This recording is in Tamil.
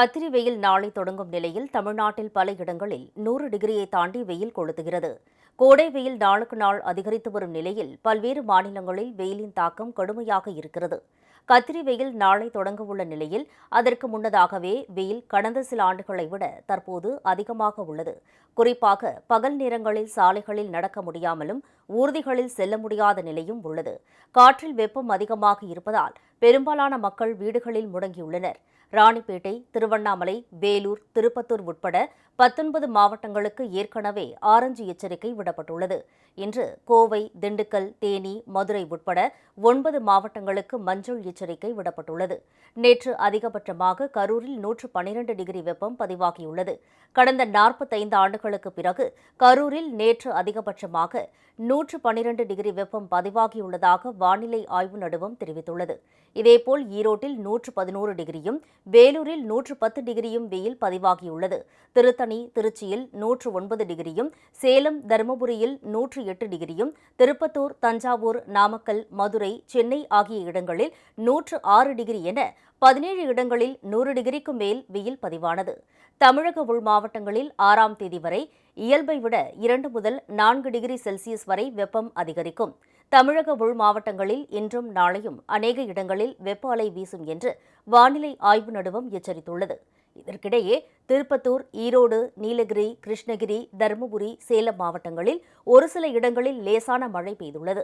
கத்திரி வெயில் நாளை தொடங்கும் நிலையில் தமிழ்நாட்டில் பல இடங்களில் நூறு டிகிரியை தாண்டி வெயில் கொளுத்துகிறது. கோடை வெயில் நாளுக்கு நாள் அதிகரித்து வரும் நிலையில் பல்வேறு மாநிலங்களில் வெயிலின் தாக்கம் கடுமையாக இருக்கிறது. கத்திரி வெயில் நாளை தொடங்கவுள்ள நிலையில் அதற்கு முன்னதாகவே வெயில் கடந்த சில ஆண்டுகளை விட தற்போது அதிகமாக உள்ளது. குறிப்பாக பகல் நேரங்களில் சாலைகளில் நடக்க முடியாமலும் ஊர்திகளில் செல்ல முடியாத நிலையும் உள்ளது. காற்றில் வெப்பம் அதிகமாக இருப்பதால் பெரும்பாலான மக்கள் வீடுகளில் முடங்கியுள்ளனர். ராணிப்பேட்டை திருவண்ணாமலை வேலூர் திருப்பத்தூர் உட்பட பத்தொன்பது மாவட்டங்களுக்கு ஏற்கனவே ஆரஞ்சு எச்சரிக்கை விடப்பட்டுள்ளது. இன்று கோவை திண்டுக்கல் தேனி மதுரை உட்பட ஒன்பது மாவட்டங்களுக்கு மஞ்சள் எச்சரிக்கை விடப்பட்டுள்ளது. நேற்று அதிகபட்சமாக கரூரில் நூற்று பனிரெண்டு டிகிரி வெப்பம் பதிவாகியுள்ளது. கடந்த நாற்பத்தைந்து ஆண்டுகளுக்கு பிறகு கரூரில் நேற்று அதிகபட்சமாக நூற்று பனிரெண்டு டிகிரி வெப்பம் பதிவாகியுள்ளதாக வானிலை ஆய்வு நடுவம் தெரிவித்துள்ளது. இதேபோல் ஈரோட்டில் நூற்று பதினோரு டிகிரியும் வேலூரில் நூற்று பத்து டிகிரியும் வெயில் பதிவாகியுள்ளது. திருத்தணி திருச்சியில் நூற்று ஒன்பது டிகிரியும் சேலம் தருமபுரியில் நூற்று எட்டு டிகிரியும் திருப்பத்தூர் தஞ்சாவூர் நாமக்கல் மதுரை சென்னை ஆகிய இடங்களில் நூற்று ஆறு டிகிரி என பதினேழு இடங்களில் நூறு டிகிரிக்கும் மேல் வெயில் பதிவானது. தமிழக உள் மாவட்டங்களில் ஆறாம் தேதி வரை இயல்பை விட இரண்டு முதல் நான்கு டிகிரி செல்சியஸ் வரை வெப்பம் அதிகரிக்கும். தமிழக உள் மாவட்டங்களில் இன்றும் நாளையும் அநேக இடங்களில் வெப்ப அலை வீசும் என்று வானிலை ஆய்வு நடுவம் எச்சரித்துள்ளது. இதற்கிடையே திருப்பத்தூர் ஈரோடு நீலகிரி கிருஷ்ணகிரி தருமபுரி சேலம் மாவட்டங்களில் ஒரு சில இடங்களில் லேசான மழை பெய்துள்ளது.